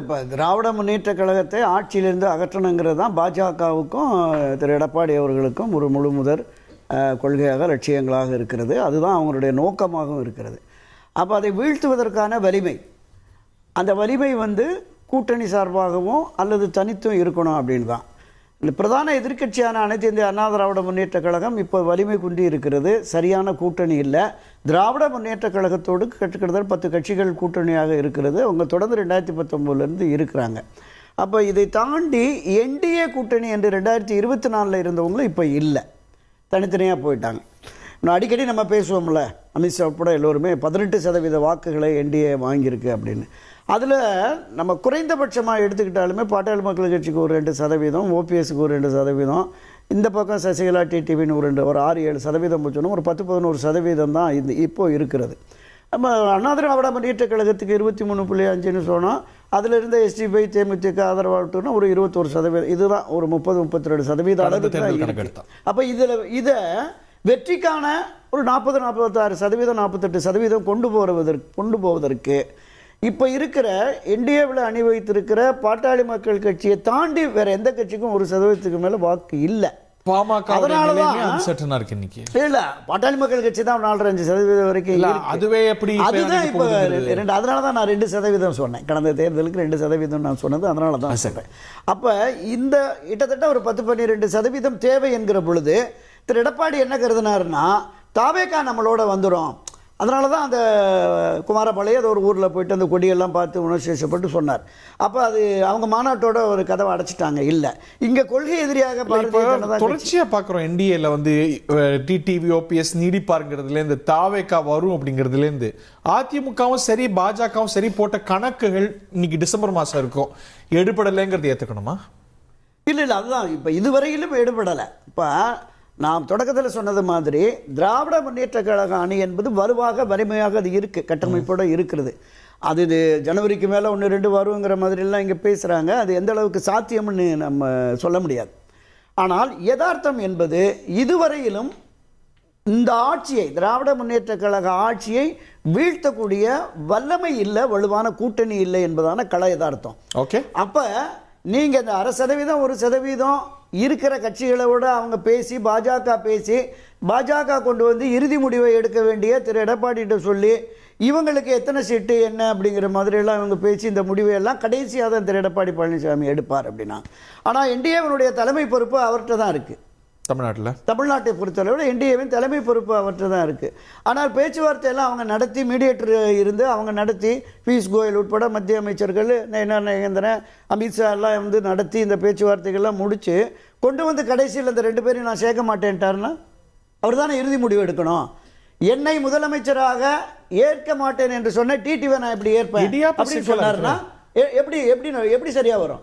இப்போ திராவிட முன்னேற்ற கழகத்தை ஆட்சியிலிருந்து அகற்றணுங்கிறது தான் பாஜகவுக்கும் திரு எடப்பாடி அவர்களுக்கும் ஒரு முழு முதற் கொள்கையாக லட்சியங்களாக இருக்கிறது. அதுதான் அவங்களுடைய நோக்கமாகவும் இருக்கிறது. அப்போ அதை வீழ்த்துவதற்கான வலிமை அந்த வலிமை வந்து கூட்டணி சார்பாகவும் அல்லது தனித்தும் இருக்கணும் அப்படின்னு தான் இல்லை பிரதான எதிர்க்கட்சியான அனைத்து இந்திய அண்ணா திராவிட முன்னேற்ற கழகம் இப்போ வலிமை குன்றி இருக்கிறது. சரியான கூட்டணி இல்லை. திராவிட முன்னேற்ற கழகத்தோடு கிட்டத்தட்ட பத்து கட்சிகள் கூட்டணியாக இருக்கிறது. அவங்க தொடர்ந்து ரெண்டாயிரத்தி பத்தொம்போதுலேருந்து இருக்கிறாங்க. அப்போ இதை தாண்டி என்டிஏ கூட்டணி என்று ரெண்டாயிரத்தி இருபத்தி நாலில் இருந்தவங்களும் இப்போ இல்லை. தனித்தனியாக போயிட்டாங்க. இன்னும் அடிக்கடி நம்ம பேசுவோம்ல. அமித்ஷா உட்பட எல்லோருமே பதினெட்டு சதவீத வாக்குகளை என்டிஏ வாங்கியிருக்கு அப்படின்னு. அதில் நம்ம குறைந்தபட்சமாக எடுத்துக்கிட்டாலுமே பாட்டாளி மக்கள் கட்சிக்கு ஒரு ரெண்டு சதவீதம் ஓபிஎஸ்க்கு ஒரு ரெண்டு சதவீதம் இந்த பக்கம் சசிகலா டிடிவின்னு ஒரு ரெண்டு ஒரு ஆறு ஏழு சதவீதம் போச்சோன்னா ஒரு பத்து பதினோரு சதவீதம் தான் இது இப்போ இருக்கிறது. நம்ம அண்ணா திராவிட முன்னேற்ற கழகத்துக்கு இருபத்தி மூணு புள்ளி அஞ்சுன்னு சொன்னோம் அதில் இருந்த எஸ்டிபை தேமுதிக ஆதரவாகட்டும்னா ஒரு இருபத்தோரு சதவீதம். இதுதான் ஒரு முப்பது முப்பத்தி ரெண்டு சதவீத கடந்த அளவுக்கு தான். அப்போ இதில் இதை வெற்றிக்கான ஒரு நாற்பது நாற்பத்தாறு சதவீதம் நாற்பத்தெட்டு சதவீதம் கொண்டு போவதற்கு கொண்டு போவதற்கு இப்போ இருக்கிற என்டிஏவில் அணி வைத்திருக்கிற பாட்டாளி மக்கள் கட்சியை தாண்டி வேற எந்த கட்சிக்கும் ஒரு சதவீதத்துக்கு மேலே வாக்கு இல்லை. பாமக அதனாலதான் இருக்கு இன்னைக்கு. இல்ல பாட்டாளி மக்கள் கட்சி தான் நாலரை அஞ்சு சதவீதம் வரைக்கும். அதுவே எப்படி அதுதான் இப்போ. ரெண்டு அதனால தான் நான் ரெண்டு சதவீதம் சொன்னேன். கடந்த தேர்தலுக்கு ரெண்டு சதவீதம் நான் சொன்னது அதனால தான் சொல்றேன் அப்போ இந்த கிட்டத்தட்ட ஒரு பத்து பன்னிரெண்டு சதவீதம் தேவை என்கிற பொழுது திரு எடப்பாடி என்ன கருதினாருன்னா தாவேக்கா நம்மளோட வந்துடும் அதனால தான் அந்த குமாரபாளையம் அது ஒரு ஊரில் போயிட்டு அந்த கொடியெல்லாம் பார்த்து உணர்ச்சிப்பட்டு சொன்னார். அப்போ அது அவங்க மாநாட்டோட ஒரு கதவை அடைச்சிட்டாங்க. இல்லை. இங்கே கொள்கை எதிரியாக இல்ல, இப்ப பாரதிய ஜனதா கட்சி தொடர்ச்சியா பாக்குறோம். என்டிஏல வந்து டிடிவி ஓபிஎஸ் நீடிப்பாருங்கிறதுல இருந்து தாவேக்கா வரும் அப்படிங்கிறதுல இருந்து அதிமுகவும் சரி பாஜகவும் சரி போட்ட கணக்குகள் இன்னைக்கு டிசம்பர் மாசம் இருக்கும். எடுபடலைங்கிறது ஏத்துக்கணுமா? இல்லை இல்லை அதுதான். இப்போ இதுவரையிலும் எடுபடலை. இப்போ நாம் தொடக்கத்தில் சொன்னது மாதிரி திராவிட முன்னேற்ற கழக அணி என்பது வலுவாக வலிமையாக அது இருக்குது கட்டமைப்போட இருக்கிறது. அது இது ஜனவரிக்கு மேலே ஒன்று ரெண்டு வருங்கிற மாதிரிலாம் இங்கே பேசுகிறாங்க அது எந்த அளவுக்கு சாத்தியம்னு நம்ம சொல்ல முடியாது. ஆனால் யதார்த்தம் என்பது இதுவரையிலும் இந்த ஆட்சியை திராவிட முன்னேற்ற கழக ஆட்சியை வீழ்த்தக்கூடிய வல்லமை இல்லை வலுவான கூட்டணி இல்லை என்பதான கள யதார்த்தம். ஓகே. அப்போ நீங்கள் இந்த அரை சதவீதம் ஒரு சதவீதம் இருக்கிற கட்சிகளோட அவங்க பேசி பாஜக பேசி பாஜக கொண்டு வந்து இறுதி முடிவை எடுக்க வேண்டிய திரு எடப்பாடிகிட்ட சொல்லி இவங்களுக்கு எத்தனை சீட்டு என்ன அப்படிங்கிற மாதிரியெல்லாம் இவங்க பேசி இந்த முடிவை எல்லாம் கடைசியாக தான் திரு எடப்பாடி பழனிசாமி எடுப்பார் அப்படின்னா. ஆனால் என்டிஏவனுடைய தலைமை பொறுப்பு அவர்கிட்ட தான் இருக்குது தமிழ்நாட்டுல? தமிழ்நாட்டை பொறுத்தளவில் என்டிஏவின் தலைமை பொறுப்பு அவர்கிட்ட தான் இருக்குது ஆனால் பேச்சுவார்த்தையெல்லாம் அவங்க நடத்தி மீடியேட்டர் இருந்து அவங்க நடத்தி பியூஷ் கோயல் உட்பட மத்திய அமைச்சர்கள் நயனா நகேந்திரன் அமித்ஷா எல்லாம் வந்து நடத்தி இந்த பேச்சுவார்த்தைகள்லாம் முடித்து கொண்டு வந்து கடைசியில் இந்த ரெண்டு பேரையும் நான் சேர்க்க மாட்டேன்ட்டாருன்னா அவர் தானே இறுதி முடிவு எடுக்கணும். என்னை முதலமைச்சராக ஏற்க மாட்டேன் என்று சொன்ன டிடிவை நான் எப்படி ஏற்பேன்? அப்படின்னு எ- எப்படி எப்படி எப்படி சரியா வரும்?